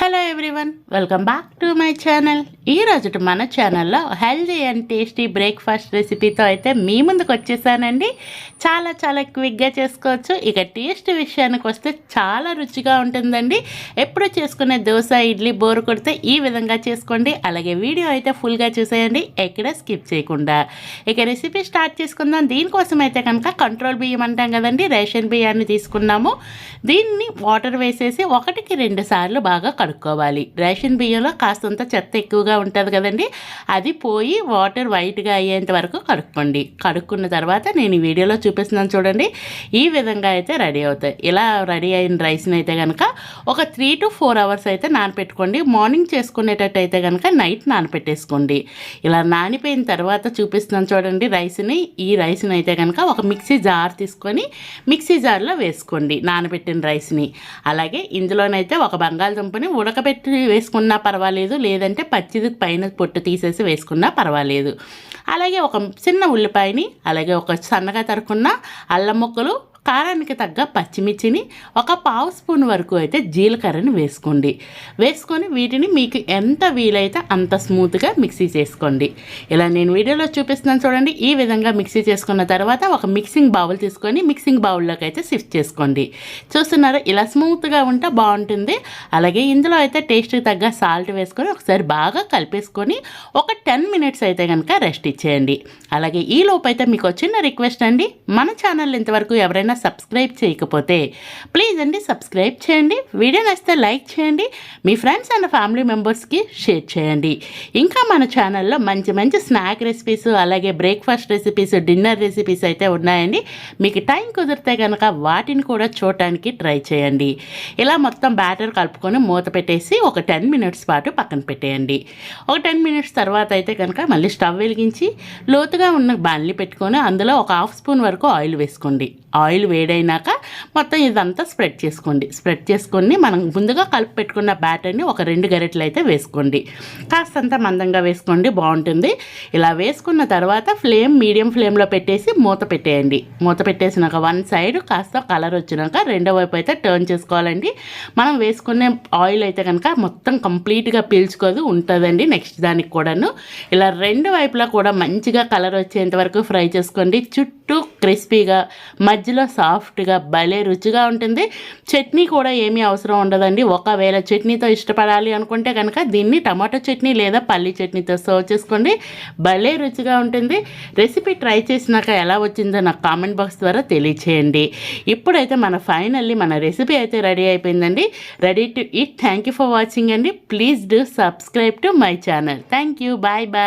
Hello everyone welcome back to my channel ఈ రోజు మన ఛానల్లో హెల్దీ అండ్ టేస్టీ బ్రేక్ఫాస్ట్ రెసిపీతో అయితే మీ ముందుకు వచ్చేసానండి. చాలా చాలా క్విక్గా చేసుకోవచ్చు. ఇక టేస్ట్ విషయానికి వస్తే చాలా రుచిగా ఉంటుందండి. ఎప్పుడు చేసుకునే దోశ ఇడ్లీ బోరు కొడితే ఈ విధంగా చేసుకోండి. అలాగే వీడియో అయితే ఫుల్గా చూసేయండి. ఎక్కడ స్కిప్ చేయకుండా. ఇక రెసిపీ స్టార్ట్ చేసుకుందాం. దీనికోసం అయితే కనుక కంట్రోల్ బియ్యం అంటాం కదండి. రేషన్ బియ్యాన్ని తీసుకున్నాము. దీన్ని వాటర్ వేసేసి ఒకటికి రెండు సార్లు బాగా కడుక్కోవాలి రేషన్ బియ్యంలో కాస్తంత చెత్త ఎక్కువగా ఉంటుంది కదండి. అది పోయి వాటర్ వైట్గా అయ్యేంత వరకు కడుక్కోండి. కడుక్కున్న తర్వాత నేను ఈ వీడియోలో చూపిస్తున్నాను చూడండి. ఈ విధంగా అయితే రెడీ అవుతాయి. ఇలా రెడీ అయిన రైస్ని అయితే కనుక ఒక త్రీ టు ఫోర్ అవర్స్ అయితే నానపెట్టుకోండి. మార్నింగ్ చేసుకునేటట్టు అయితే కనుక నైట్ నానపెట్టేసుకోండి. ఇలా నానిపోయిన తర్వాత చూపిస్తున్నాను చూడండి రైస్ని. ఈ రైస్ని అయితే కనుక ఒక మిక్సీ జార్ తీసుకొని మిక్సీ జార్లో వేసుకోండి నానబెట్టిన రైస్ని. అలాగే ఇందులోనైతే ఒక బంగాళదుంపని ఉడకబెట్టి వేసుకున్నా పర్వాలేదు లేదంటే పచ్చిది పైన పొట్టు తీసేసి వేసుకున్నా పర్వాలేదు. అలాగే ఒక చిన్న ఉల్లిపాయని అలాగే ఒక సన్నగా తరుకున్న అల్లం ముక్కలు కారానికి తగ్గ పచ్చిమిర్చిని ఒక పావు స్పూన్ వరకు అయితే జీలకర్రని వేసుకోండి. వేసుకొని వీటిని మీకు ఎంత వీలైతే అంత స్మూత్గా మిక్సీ చేసుకోండి. ఇలా నేను వీడియోలో చూపిస్తున్నాను చూడండి. ఈ విధంగా మిక్సీ చేసుకున్న తర్వాత ఒక మిక్సింగ్ బౌల్ తీసుకొని మిక్సింగ్ బౌల్లోకి అయితే షిఫ్ట్ చేసుకోండి. చూస్తున్నారు? ఇలా స్మూత్గా ఉంటే బాగుంటుంది. అలాగే ఇందులో అయితే టేస్ట్కి తగ్గ సాల్ట్ వేసుకొని ఒకసారి బాగా కలిపేసుకొని ఒక టెన్ మినిట్స్ అయితే కనుక రెస్ట్ ఇచ్చేయండి. అలాగే ఈ లోపు అయితే మీకు వచ్చిన రిక్వెస్ట్ అండి. మన ఛానల్ ఇంతవరకు ఎవరైనా సబ్స్క్రైబ్ చేయకపోతే ప్లీజ్ అండి సబ్స్క్రైబ్ చేయండి. వీడియో నచ్చితే లైక్ చేయండి. మీ ఫ్రెండ్స్ అండ్ ఫ్యామిలీ మెంబర్స్కి షేర్ చేయండి. ఇంకా మన ఛానల్లో మంచి మంచి స్నాక్ రెసిపీస్ అలాగే బ్రేక్ఫాస్ట్ రెసిపీస్ డిన్నర్ రెసిపీస్ అయితే ఉన్నాయండి. మీకు టైం కుదిరితే కనుక వాటిని కూడా చూడటానికి ట్రై చేయండి. ఇలా మొత్తం బ్యాటర్ కలుపుకొని మూత పెట్టేసి ఒక టెన్ మినిట్స్ పాటు పక్కన పెట్టేయండి. ఒక టెన్ మినిట్స్ తర్వాత అయితే కనుక మళ్ళీ స్టవ్ వెలిగించి లోతుగా ఉన్న బాణలి పెట్టుకొని అందులో ఒక హాఫ్ స్పూన్ వరకు ఆయిల్ వేసుకోండి. ఆయిల్ వేడైనాక మొత్తం ఇదంతా స్ప్రెడ్ చేసుకోండి. స్ప్రెడ్ చేసుకొని మనం ముందుగా కలిపి పెట్టుకున్న బ్యాటర్ని ఒక రెండు గరెట్లు అయితే వేసుకోండి. కాస్తంత మందంగా వేసుకోండి బాగుంటుంది. ఇలా వేసుకున్న తర్వాత ఫ్లేమ్ మీడియం ఫ్లేమ్లో పెట్టేసి మూత పెట్టేయండి. మూత పెట్టేసినాక వన్ సైడ్ కాస్త కలర్ వచ్చినాక రెండో వైపు అయితే టర్న్ చేసుకోవాలండి. మనం వేసుకునే ఆయిల్ అయితే కనుక మొత్తం కంప్లీట్గా పీల్చుకోదు ఉంటుందండి నెక్స్ట్ దానికి కూడాను. ఇలా రెండు వైపులా కూడా మంచిగా కలర్ వచ్చేంత వరకు ఫ్రై చేసుకోండి. చుట్టూ క్రిస్పీగా మధ్యలో సాఫ్ట్గా భలే రుచిగా ఉంటుంది. చట్నీ కూడా ఏమీ అవసరం ఉండదండి. ఒకవేళ చట్నీతో ఇష్టపడాలి అనుకుంటే కనుక దీన్ని టమాటో చట్నీ లేదా పల్లి చట్నీతో సర్వ్ చేసుకోండి. భలే రుచిగా ఉంటుంది. రెసిపీ ట్రై చేసినాక ఎలా వచ్చిందో నాకు కామెంట్ బాక్స్ ద్వారా తెలియచేయండి. ఇప్పుడైతే మన ఫైనల్లీ మన రెసిపీ అయితే రెడీ అయిపోయిందండి. Ready to eat thank you for watching అండి. Please do subscribe to my channel. Thank you. Bye bye.